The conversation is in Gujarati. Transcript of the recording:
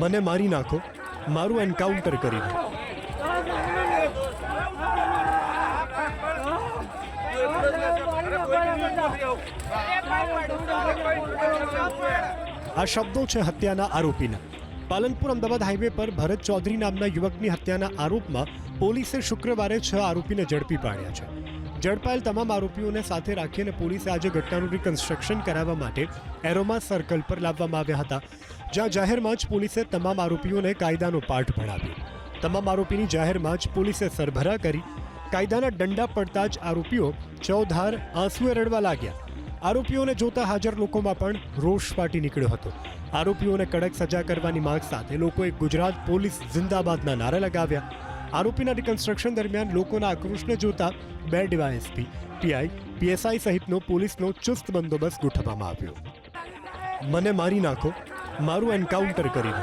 મને મારી નાખો. મારું એન્કાઉન્ટર કરી આ શબ્દો છે હત્યાના આરોપીના. પાલનપુર અમદાવાદ હાઈવે પર ભરત ચૌધરી નામના યુવકની હત્યાના આરોપમાં પોલીસે શુક્રવારે છ આરોપીને ઝડપી પાડ્યા છે. ઝડપાયેલ તમામ આરોપીઓને સાથે રાખીને પોલીસે આજે ઘટનાનું રિકન્સ્ટ્રક્શન કરાવવા માટે એરોમા સર્કલ પર લાવવામાં આવ્યા હતા. જ્યાં જાહેરમાં જ પોલીસે તમામ આરોપીઓને કાયદાનો પાઠ ભણાવ્યો. તમામ આરોપીની જાહેરમાં જ પોલીસે સરભરા કરી કાયદાના દંડા પડતા જ આરોપીઓ ચૌધાર આંસુએ રડવા લાગ્યા. આરોપીઓને જોતા હાજર લોકોમાં પણ રોષ ફાટી નીકળ્યો હતો. આરોપીઓને કડક સજા કરવાની માંગ સાથે લોકોએ ગુજરાત પોલીસ જિંદાબાદના નારા લગાવ્યા. આરોપીના રિકન્સ્ટ્રક્શન દરમિયાન લોકોના આક્રોશને જોતા બે ડીવાયએસપી, પીઆઈ, પીએસઆઈ સહિતનો પોલીસનો ચુસ્ત બંદોબસ્ત ગોઠવવામાં આવ્યો. મને મારી નાખો, મારું એન્કાઉન્ટર કરી દો